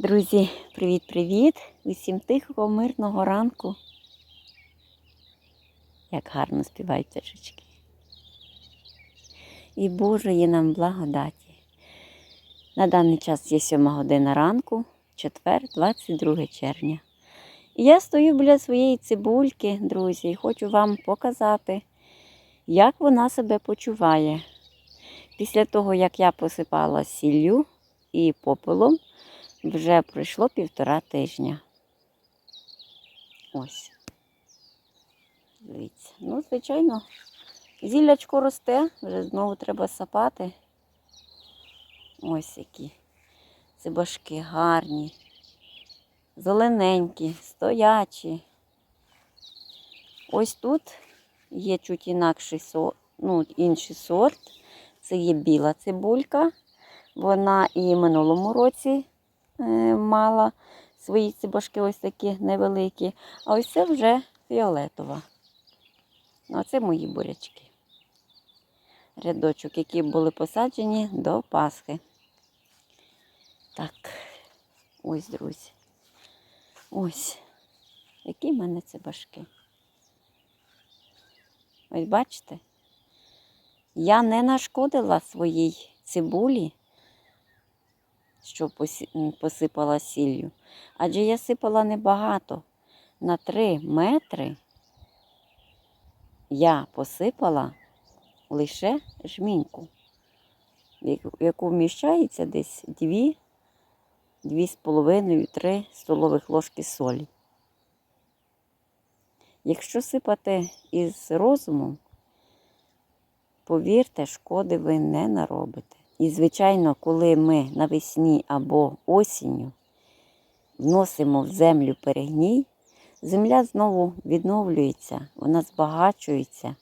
Друзі, привіт-привіт! Усім тихого, мирного ранку. Як гарно співають пташечки. І Божої нам благодаті. На даний час є 7 година ранку, четвер, 22 червня. І я стою біля своєї цибульки, друзі, і хочу вам показати, як вона себе почуває. Після того, як я посипала сіллю і попелом, вже пройшло півтора тижня. Ось. Дивіться. Ну, звичайно, зіллячко росте, вже знову треба сапати. Ось які. Цибашки гарні, зелененькі, стоячі. Ось тут є чуть інакший сорт, ну, інший сорт. Це є біла цибулька. Вона і минулому році мала свої цибашки ось такі невеликі. А ось це вже фіолетова. Ну, а це мої бурячки. Рядочок, які були посаджені до Пасхи. Так, ось, друзі. Ось. Які в мене цибашки. Ось бачите? Я не нашкодила своїй цибулі, що посипала сіллю, адже я сипала небагато. На 3 метри я посипала лише жміньку, в яку- вміщається десь 2, 2,5-3 столових ложки солі. Якщо сипати із розумом, повірте, шкоди ви не наробите. І, звичайно, коли ми навесні або осінню вносимо в землю перегній, земля знову відновлюється, вона збагачується.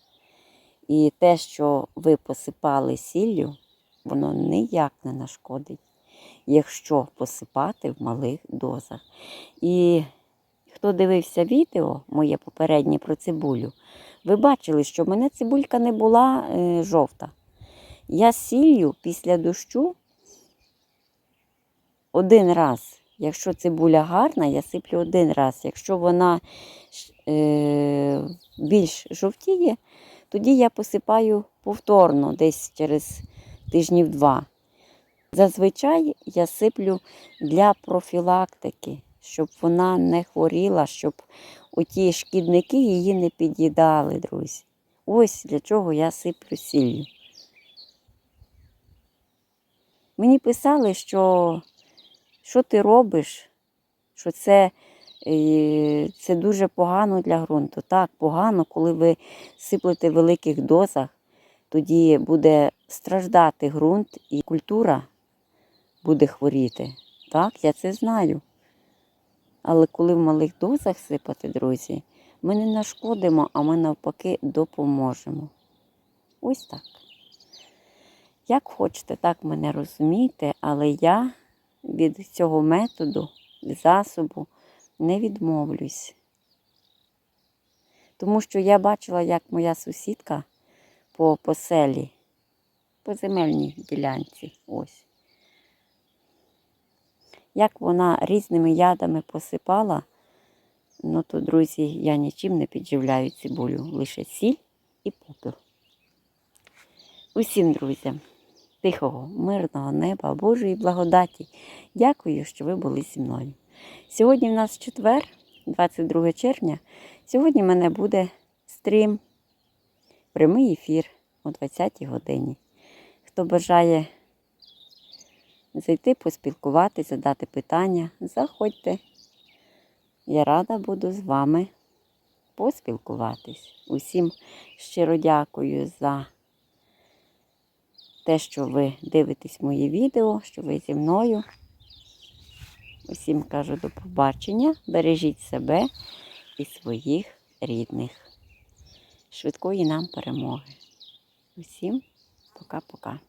І те, що ви посипали сіллю, воно ніяк не нашкодить, якщо посипати в малих дозах. І хто дивився відео моє попереднє про цибулю, ви бачили, що в мене цибулька не була е, жовта. Я сіллю після дощу один раз. Якщо цибуля гарна, я сиплю один раз. Якщо вона е, більш жовтіє, тоді я посипаю повторно, десь через тижнів два. Зазвичай я сиплю для профілактики, щоб вона не хворіла, щоб оті шкідники її не під'їдали, друзі. Ось для чого я сиплю сіллю. Мені писали, що що ти робиш, що це, е, це дуже погано для ґрунту. Так, погано, коли ви сиплете в великих дозах, тоді буде страждати ґрунт і культура буде хворіти. Так, я це знаю. Але коли в малих дозах сипати, друзі, ми не нашкодимо, а ми навпаки допоможемо. Ось так. Як хочете, так мене розумієте, але я від цього методу, засобу не відмовлюсь. Тому що я бачила, як моя сусідка по поселі, по земельній ділянці, ось. Як вона різними ядами посипала, ну то, друзі, я нічим не підживляю цибулю, лише сіль і попіл. Усім друзям, тихого, мирного неба, Божої благодаті. Дякую, що ви були зі мною. Сьогодні в нас четвер, 22 червня. Сьогодні в мене буде стрім, прямий ефір о 20-й годині. Хто бажає зайти, поспілкуватися, задати питання, заходьте. Я рада буду з вами поспілкуватись. Усім щиро дякую за те, що ви дивитесь мої відео, що ви зі мною. Усім кажу до побачення. Бережіть себе і своїх рідних. Швидкої нам перемоги. Усім пока-пока.